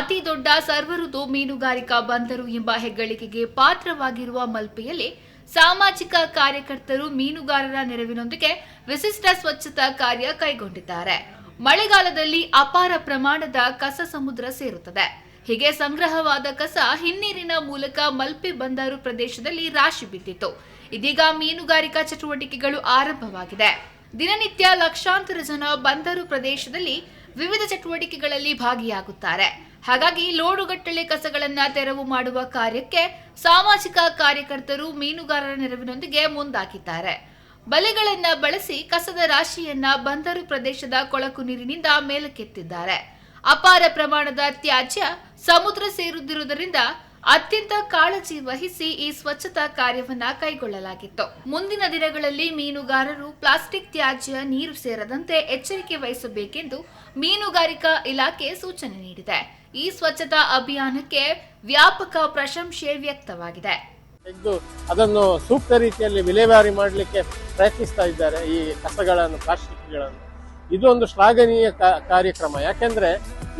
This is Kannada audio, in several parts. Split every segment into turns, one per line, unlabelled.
ಅತಿ ದೊಡ್ಡ ಸರ್ವಋತು ಮೀನುಗಾರಿಕಾ ಬಂದರು ಎಂಬ ಹೆಗ್ಗಳಿಕೆಗೆ ಪಾತ್ರವಾಗಿರುವ ಮಲ್ಪೆಯಲ್ಲಿ ಸಾಮಾಜಿಕ ಕಾರ್ಯಕರ್ತರು ಮೀನುಗಾರರ ನೆರವಿನೊಂದಿಗೆ ವಿಶಿಷ್ಟ ಸ್ವಚ್ಛತಾ ಕಾರ್ಯ ಕೈಗೊಂಡಿದ್ದಾರೆ. ಮಳೆಗಾಲದಲ್ಲಿ ಅಪಾರ ಪ್ರಮಾಣದ ಕಸ ಸಮುದ್ರ ಸೇರುತ್ತದೆ. ಹೀಗೆ ಸಂಗ್ರಹವಾದ ಕಸ ಹಿನ್ನೀರಿನ ಮೂಲಕ ಮಲ್ಪೆ ಬಂದರು ಪ್ರದೇಶದಲ್ಲಿ ರಾಶಿ ಬಿದ್ದಿತ್ತು. ಇದೀಗ ಮೀನುಗಾರಿಕಾ ಚಟುವಟಿಕೆಗಳು ಆರಂಭವಾಗಿದೆ. ದಿನನಿತ್ಯ ಲಕ್ಷಾಂತರ ಜನ ಬಂದರು ಪ್ರದೇಶದಲ್ಲಿ ವಿವಿಧ ಚಟುವಟಿಕೆಗಳಲ್ಲಿ ಭಾಗಿಯಾಗುತ್ತಾರೆ. ಹಾಗಾಗಿ ಲೋಡುಗಟ್ಟಲೆ ಕಸಗಳನ್ನು ತೆರವು ಮಾಡುವ ಕಾರ್ಯಕ್ಕೆ ಸಾಮಾಜಿಕ ಕಾರ್ಯಕರ್ತರು ಮೀನುಗಾರರ ನೆರವಿನೊಂದಿಗೆ ಮುಂದಾಗಿದ್ದಾರೆ. ಬಲೆಗಳನ್ನ ಬಳಸಿ ಕಸದ ರಾಶಿಯನ್ನ ಬಂದರು ಪ್ರದೇಶದ ಕೊಳಕು ನೀರಿನಿಂದ ಮೇಲಕ್ಕೆತ್ತಿದ್ದಾರೆ. ಅಪಾರ ಪ್ರಮಾಣದ ತ್ಯಾಜ್ಯ ಸಮುದ್ರ ಸೇರುತ್ತಿರುವುದರಿಂದ ಅತ್ಯಂತ ಕಾಳಜಿ ವಹಿಸಿ ಈ ಸ್ವಚ್ಛತಾ ಕಾರ್ಯವನ್ನ ಕೈಗೊಳ್ಳಲಾಗಿತ್ತು. ಮುಂದಿನ ದಿನಗಳಲ್ಲಿ ಮೀನುಗಾರರು ಪ್ಲಾಸ್ಟಿಕ್ ತ್ಯಾಜ್ಯ, ನೀರು ಸೇರದಂತೆ ಎಚ್ಚರಿಕೆ ವಹಿಸಬೇಕೆಂದು ಮೀನುಗಾರಿಕಾ ಇಲಾಖೆ ಸೂಚನೆ ನೀಡಿದೆ. ಈ ಸ್ವಚ್ಛತಾ ಅಭಿಯಾನಕ್ಕೆ ವ್ಯಾಪಕ ಪ್ರಶಂಸೆ ವ್ಯಕ್ತವಾಗಿದೆ.
ಅದನ್ನು ಸೂಕ್ತ ರೀತಿಯಲ್ಲಿ ವಿಲೇವಾರಿ ಮಾಡಲಿಕ್ಕೆ ಪ್ರಯತ್ನಿಸ್ತಾ ಇದ್ದಾರೆ ಈ ಕಸಗಳನ್ನು, ಪ್ಲಾಸ್ಟಿಕ್ಗಳನ್ನು. ಇದು ಒಂದು ಶ್ಲಾಘನೀಯ ಕಾರ್ಯಕ್ರಮ. ಯಾಕೆಂದ್ರೆ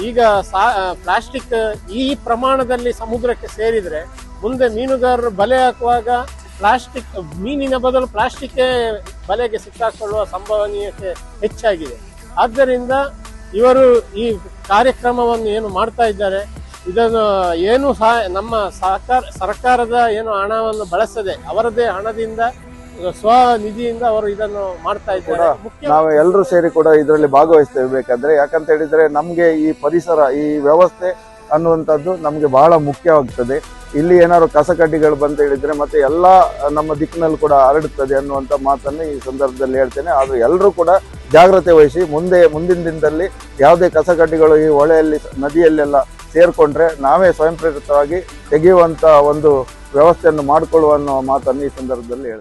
ಈಗ ಸಾ ಪ್ಲಾಸ್ಟಿಕ್ ಈ ಪ್ರಮಾಣದಲ್ಲಿ ಸಮುದ್ರಕ್ಕೆ ಸೇರಿದರೆ ಮುಂದೆ ಮೀನುಗಾರರು ಬಲೆ ಹಾಕುವಾಗ ಪ್ಲಾಸ್ಟಿಕ್, ಮೀನಿನ ಬದಲು ಪ್ಲಾಸ್ಟಿಕ್ಕೇ ಬಲೆಗೆ ಸಿಕ್ಕಾಕೊಳ್ಳುವ ಸಂಭವನೀಯತೆ ಹೆಚ್ಚಾಗಿದೆ. ಆದ್ದರಿಂದ ಇವರು ಈ ಕಾರ್ಯಕ್ರಮವನ್ನು ಏನು ಮಾಡ್ತಾ ಇದ್ದಾರೆ, ಇದನ್ನು ಏನು ಸಹ ನಮ್ಮ ಸರ್ಕಾರದ ಏನು ಹಣವನ್ನು ಬಳಸದೆ, ಅವರದೇ ಹಣದಿಂದ ಸ್ವನಿಧಿಯಿಂದ ಅವರು ಇದನ್ನು ಮಾಡ್ತಾ ಇದ್ದಾರೆ. ಮುಖ್ಯ
ನಾವು ಎಲ್ಲರೂ ಸೇರಿ ಕೂಡ ಇದರಲ್ಲಿ ಭಾಗವಹಿಸ್ತೇವೆ. ಬೇಕಾದ್ರೆ ಯಾಕಂತ ಹೇಳಿದ್ರೆ ನಮಗೆ ಈ ಪರಿಸರ ಈ ವ್ಯವಸ್ಥೆ ಅನ್ನುವಂಥದ್ದು ನಮಗೆ ಬಹಳ ಮುಖ್ಯವಾಗ್ತದೆ. ಇಲ್ಲಿ ಏನಾದ್ರು ಕಸಕಡ್ಡಿಗಳು ಬಂತ ಹೇಳಿದ್ರೆ ಮತ್ತೆ ಎಲ್ಲ ನಮ್ಮ ದಿಕ್ಕಿನಲ್ಲಿ ಕೂಡ ಹರಡುತ್ತದೆ ಅನ್ನುವಂಥ ಮಾತನ್ನು ಈ ಸಂದರ್ಭದಲ್ಲಿ ಹೇಳ್ತೇನೆ. ಆದ್ರೆ ಎಲ್ಲರೂ ಕೂಡ ಜಾಗ್ರತೆ ವಹಿಸಿ ಮುಂದೆ ಮುಂದಿನ ದಿನದಲ್ಲಿ ಯಾವುದೇ ಕಸಕಡ್ಡಿಗಳು ಈ ಹೊಳೆಯಲ್ಲಿ ನದಿಯಲ್ಲೆಲ್ಲ ಸೇರ್ಕೊಂಡ್ರೆ ನಾವೇ ಸ್ವಯಂ ಪ್ರೇರಿತವಾಗಿ ತೆಗೆಯುವಂತ ಒಂದು ವ್ಯವಸ್ಥೆಯನ್ನು ಮಾಡಿಕೊಳ್ಳುವ ಅನ್ನೋ ಮಾತನ್ನು ಈ ಸಂದರ್ಭದಲ್ಲಿ ಹೇಳ್ತೇನೆ.